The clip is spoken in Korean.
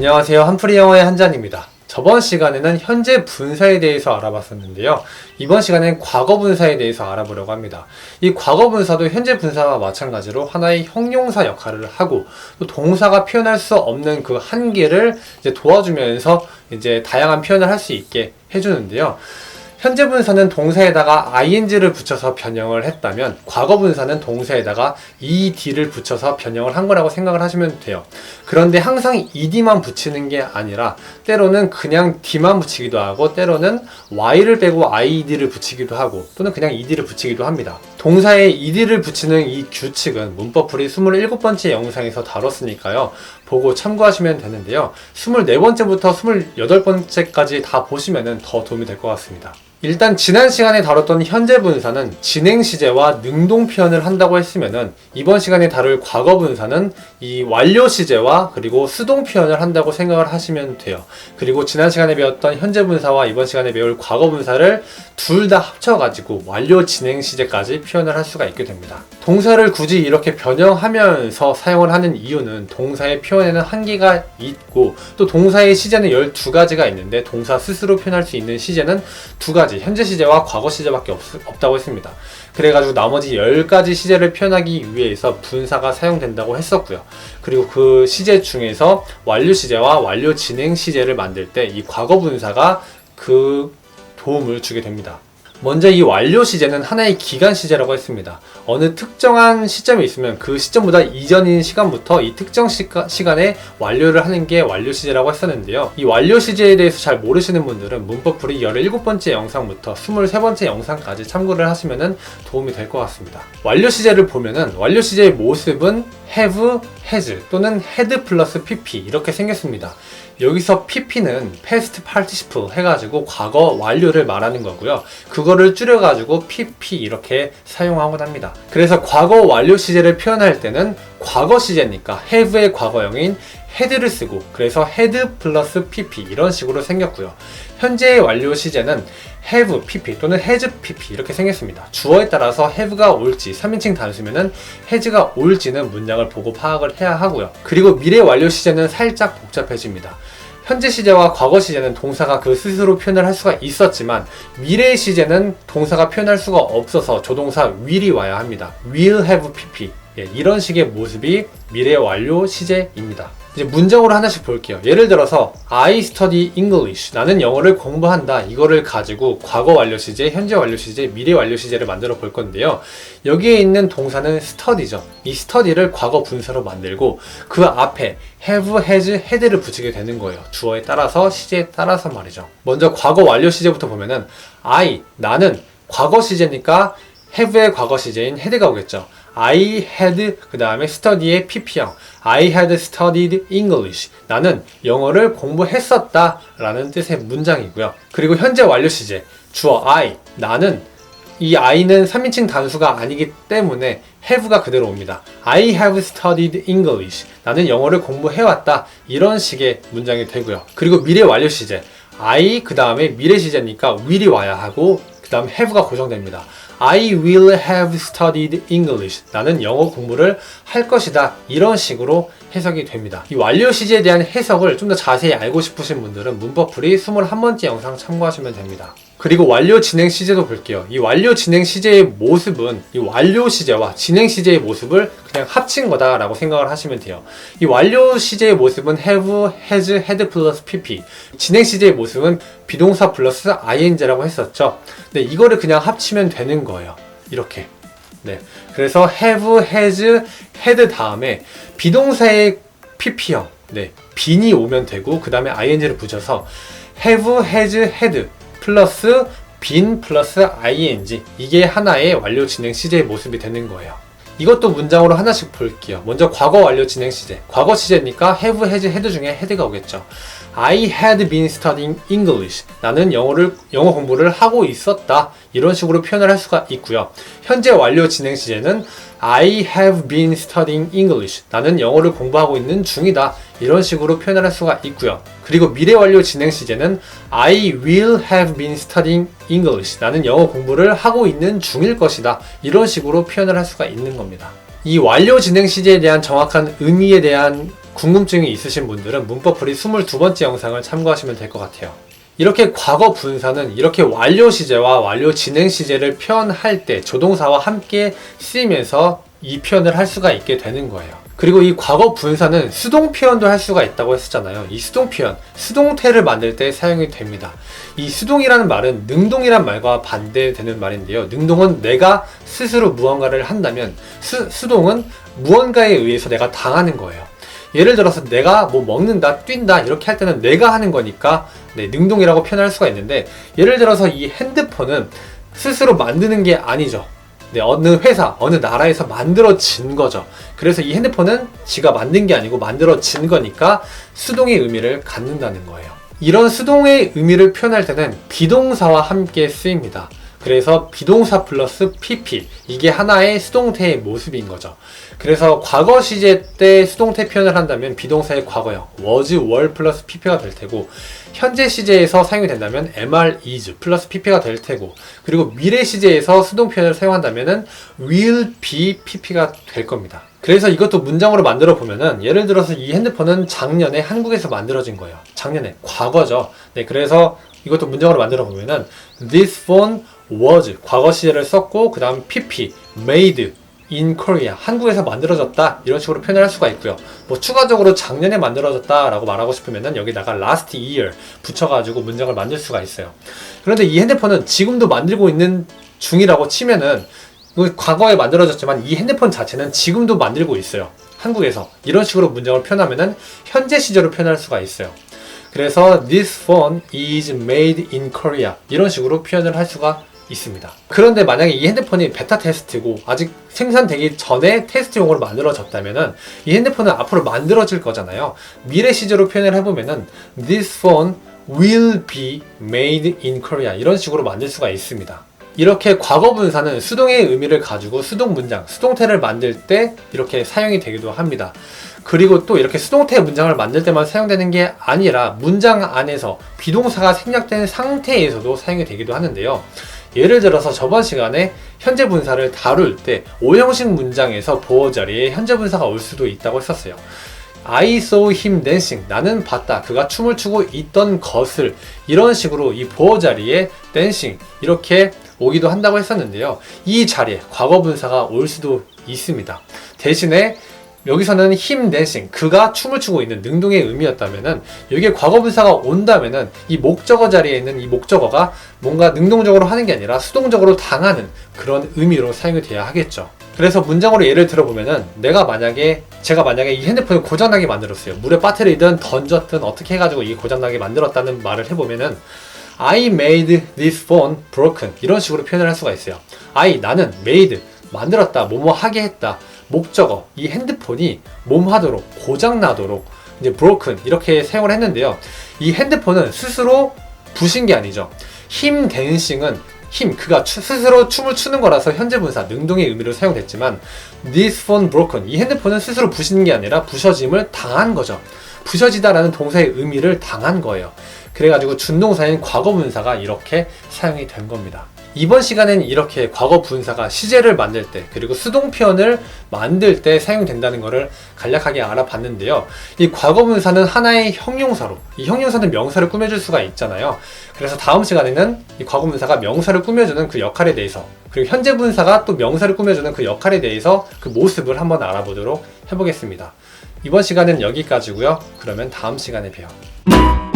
안녕하세요. 한풀이 영어의 한잔입니다. 저번 시간에는 현재 분사에 대해서 알아봤었는데요. 이번 시간엔 과거 분사에 대해서 알아보려고 합니다. 이 과거 분사도 현재 분사와 마찬가지로 하나의 형용사 역할을 하고 또 동사가 표현할 수 없는 그 한계를 이제 도와주면서 이제 다양한 표현을 할 수 있게 해주는데요. 현재 분사는 동사에다가 ing를 붙여서 변형을 했다면 과거 분사는 동사에다가 ed를 붙여서 변형을 한 거라고 생각을 하시면 돼요. 그런데 항상 ed만 붙이는 게 아니라 때로는 그냥 d만 붙이기도 하고 때로는 y를 빼고 id를 붙이기도 하고 또는 그냥 ed를 붙이기도 합니다. 동사에 ed를 붙이는 이 규칙은 문법풀이 27번째 영상에서 다뤘으니까요. 보고 참고하시면 되는데요. 24번째부터 28번째까지 다 보시면 더 도움이 될 것 같습니다. 일단 지난 시간에 다뤘던 현재 분사는 진행 시제와 능동 표현을 한다고 했으면은 이번 시간에 다룰 과거 분사는 이 완료 시제와 그리고 수동 표현을 한다고 생각을 하시면 돼요. 그리고 지난 시간에 배웠던 현재 분사와 이번 시간에 배울 과거 분사를 둘 다 합쳐가지고 완료 진행 시제까지 표현을 할 수가 있게 됩니다. 동사를 굳이 이렇게 변형하면서 사용을 하는 이유는 동사의 표현에는 한계가 있고 또 동사의 시제는 12가지가 있는데 동사 스스로 표현할 수 있는 시제는 두 가지 현재 시제와 과거 시제밖에 없, 없다고 했습니다. 그래가지고 나머지 10가지 시제를 표현하기 위해서 분사가 사용된다고 했었고요. 그리고 그 시제 중에서 완료 시제와 완료 진행 시제를 만들 때 이 과거 분사가 그 도움을 주게 됩니다. 먼저 이 완료 시제는 하나의 기간 시제라고 했습니다. 어느 특정한 시점이 있으면 그 시점보다 이전인 시간부터 이 특정 시가, 시간에 완료를 하는 게 완료 시제라고 했었는데요. 이 완료 시제에 대해서 잘 모르시는 분들은 문법풀이 17번째 영상부터 23번째 영상까지 참고를 하시면 도움이 될 것 같습니다. 완료 시제를 보면은 완료 시제의 모습은 have, has 또는 had 플러스 pp 이렇게 생겼습니다. 여기서 pp는 past participle 해가지고 과거 완료를 말하는 거고요. 그거를 줄여가지고 pp 이렇게 사용하곤 합니다. 그래서 과거 완료 시제를 표현할 때는 과거 시제니까 have의 과거형인 had를 쓰고 그래서 had 플러스 pp 이런 식으로 생겼고요. 현재의 완료 시제는 have pp 또는 has pp 이렇게 생겼습니다. 주어에 따라서 have가 올지 3인칭 단수면은 has가 올지는 문장을 보고 파악을 해야 하고요. 그리고 미래 완료 시제는 살짝 복잡해집니다. 현재 시제와 과거 시제는 동사가 그 스스로 표현을 할 수가 있었지만 미래 시제는 동사가 표현할 수가 없어서 조동사 will이 와야 합니다. will have pp 예, 이런 식의 모습이 미래 완료 시제입니다. 이제 문장으로 하나씩 볼게요. 예를 들어서 I study English. 나는 영어를 공부한다. 이거를 가지고 과거 완료 시제, 현재 완료 시제, 미래 완료 시제를 만들어 볼 건데요. 여기에 있는 동사는 study죠. 이 study를 과거 분사로 만들고 그 앞에 have, has, had를 붙이게 되는 거예요. 주어에 따라서 시제에 따라서 말이죠. 먼저 과거 완료 시제부터 보면은 I 나는 과거 시제니까 have의 과거 시제인 had가 오겠죠. I had 그 다음에 study의 pp형. I had studied English. 나는 영어를 공부했었다 라는 뜻의 문장이고요. 그리고 현재 완료 시제 주어 I. 나는 이 I는 3인칭 단수가 아니기 때문에 have가 그대로 옵니다. I have studied English. 나는 영어를 공부해왔다. 이런 식의 문장이 되고요. 그리고 미래 완료 시제. I 그 다음에 미래 시제니까 will이 와야 하고 그 다음 have가 고정됩니다 I will have studied English. 나는 영어 공부를 할 것이다. 이런 식으로 해석이 됩니다. 이 완료 시제에 대한 해석을 좀 더 자세히 알고 싶으신 분들은 문법풀이 21번째 영상 참고하시면 됩니다. 그리고 완료 진행 시제도 볼게요. 이 완료 진행 시제의 모습은 이 완료 시제와 진행 시제의 모습을 그냥 합친 거다라고 생각을 하시면 돼요. 이 완료 시제의 모습은 have, has, had 플러스 pp. 진행 시제의 모습은 비동사 플러스 ing라고 했었죠. 네, 이거를 그냥 합치면 되는 거예요. 이렇게. 네. 그래서 have, has, had 다음에 비동사의 pp형. 네. 빈이 오면 되고 그 다음에 ing를 붙여서 have, has, had 플러스 빈 플러스 ing 이게 하나의 완료 진행 시제의 모습이 되는 거예요. 이것도 문장으로 하나씩 볼게요. 먼저 과거 완료 진행 시제. 과거 시제니까 have, has, had 중에 had가 오겠죠. I had been studying English. 나는 영어를 영어 공부를 하고 있었다. 이런 식으로 표현을 할 수가 있고요. 현재 완료 진행 시제는 I have been studying English. 나는 영어를 공부하고 있는 중이다. 이런 식으로 표현을 할 수가 있고요. 그리고 미래 완료 진행 시제는 I will have been studying English. 나는 영어 공부를 하고 있는 중일 것이다. 이런 식으로 표현을 할 수가 있는 겁니다. 이 완료 진행 시제에 대한 정확한 의미에 대한 궁금증이 있으신 분들은 문법풀이 22번째 영상을 참고하시면 될 것 같아요. 이렇게 과거 분사는 이렇게 완료 시제와 완료 진행 시제를 표현할 때 조동사와 함께 쓰이면서 이 표현을 할 수가 있게 되는 거예요. 그리고 이 과거 분사는 수동 표현도 할 수가 있다고 했었잖아요. 이 수동 표현, 수동태를 만들 때 사용이 됩니다. 이 수동이라는 말은 능동이란 말과 반대되는 말인데요. 능동은 내가 스스로 무언가를 한다면 수, 수동은 무언가에 의해서 내가 당하는 거예요. 예를 들어서 내가 뭐 먹는다, 뛴다 이렇게 할 때는 내가 하는 거니까 네, 능동이라고 표현할 수가 있는데 예를 들어서 이 핸드폰은 스스로 만드는 게 아니죠. 네, 어느 회사, 어느 나라에서 만들어진 거죠. 그래서 이 핸드폰은 지가 만든 게 아니고 만들어진 거니까 수동의 의미를 갖는다는 거예요. 이런 수동의 의미를 표현할 때는 비동사와 함께 쓰입니다. 그래서 비동사 플러스 pp 이게 하나의 수동태의 모습인 거죠. 그래서 과거 시제 때 수동태 표현을 한다면 비동사의 과거형 was, were 플러스 pp가 될 테고 현재 시제에서 사용이 된다면 mr, is 플러스 pp가 될 테고 그리고 미래 시제에서 수동 표현을 사용한다면은 will be pp가 될 겁니다. 그래서 이것도 문장으로 만들어 보면은 예를 들어서 이 핸드폰은 작년에 한국에서 만들어진 거예요. 작년에 과거죠. 네, 그래서 이것도 문장으로 만들어 보면은 this phone was 과거 시제를 썼고 그 다음 pp made in Korea 한국에서 만들어졌다 이런 식으로 표현을 할 수가 있고요. 뭐 추가적으로 작년에 만들어졌다 라고 말하고 싶으면은 여기다가 last year 붙여가지고 문장을 만들 수가 있어요. 그런데 이 핸드폰은 지금도 만들고 있는 중이라고 치면은 이거 과거에 만들어졌지만 이 핸드폰 자체는 지금도 만들고 있어요. 한국에서 이런 식으로 문장을 표현하면은 현재 시제로 표현할 수가 있어요. 그래서 this phone is made in Korea 이런 식으로 표현을 할 수가 있습니다. 그런데 만약에 이 핸드폰이 베타 테스트고 아직 생산되기 전에 테스트용으로 만들어졌다면은 이 핸드폰은 앞으로 만들어질 거잖아요. 미래 시제로 표현을 해보면은 this phone will be made in Korea 이런 식으로 만들 수가 있습니다. 이렇게 과거 분사는 수동의 의미를 가지고 수동 문장, 수동태를 만들 때 이렇게 사용이 되기도 합니다. 그리고 또 이렇게 수동태 문장을 만들 때만 사용되는 게 아니라 문장 안에서 비동사가 생략된 상태에서도 사용이 되기도 하는데요. 예를 들어서 저번 시간에 현재 분사를 다룰 때 오형식 문장에서 보어 자리에 현재 분사가 올 수도 있다고 했었어요. I saw him dancing. 나는 봤다. 그가 춤을 추고 있던 것을 이런 식으로 이 보어 자리에 dancing 이렇게 오기도 한다고 했었는데요. 이 자리에 과거 분사가 올 수도 있습니다. 대신에 여기서는 him dancing 그가 춤을 추고 있는 능동의 의미였다면은 여기에 과거 분사가 온다면은 이 목적어 자리에 있는 이 목적어가 뭔가 능동적으로 하는 게 아니라 수동적으로 당하는 그런 의미로 사용이 돼야 하겠죠. 그래서 문장으로 예를 들어보면은 내가 만약에 제가 만약에 이 핸드폰을 고장나게 만들었어요. 물에 빠뜨리든 던졌든 어떻게 해가지고 이 고장나게 만들었다는 말을 해보면은 I made this phone broken 이런 식으로 표현을 할 수가 있어요. I 나는 made 만들었다 뭐뭐 하게 했다 목적어 이 핸드폰이 몸하도록 고장나도록 이제 broken 이렇게 사용을 했는데요. 이 핸드폰은 스스로 부신 게 아니죠. 힘 댄싱은 힘 그가 추- 스스로 춤을 추는 거라서 현재 분사 능동의 의미로 사용됐지만 this phone broken 이 핸드폰은 스스로 부시는 게 아니라 부셔짐을 당한 거죠. 부셔지다라는 동사의 의미를 당한 거예요. 그래가지고 준동사인 과거 분사가 이렇게 사용이 된 겁니다. 이번 시간에는 이렇게 과거 분사가 시제를 만들 때 그리고 수동 표현을 만들 때 사용된다는 것을 간략하게 알아봤는데요. 이 과거 분사는 하나의 형용사로 이 형용사는 명사를 꾸며줄 수가 있잖아요. 그래서 다음 시간에는 이 과거 분사가 명사를 꾸며주는 그 역할에 대해서 그리고 현재 분사가 또 명사를 꾸며주는 그 역할에 대해서 그 모습을 한번 알아보도록 해보겠습니다. 이번 시간은 여기까지고요. 그러면 다음 시간에 봬요.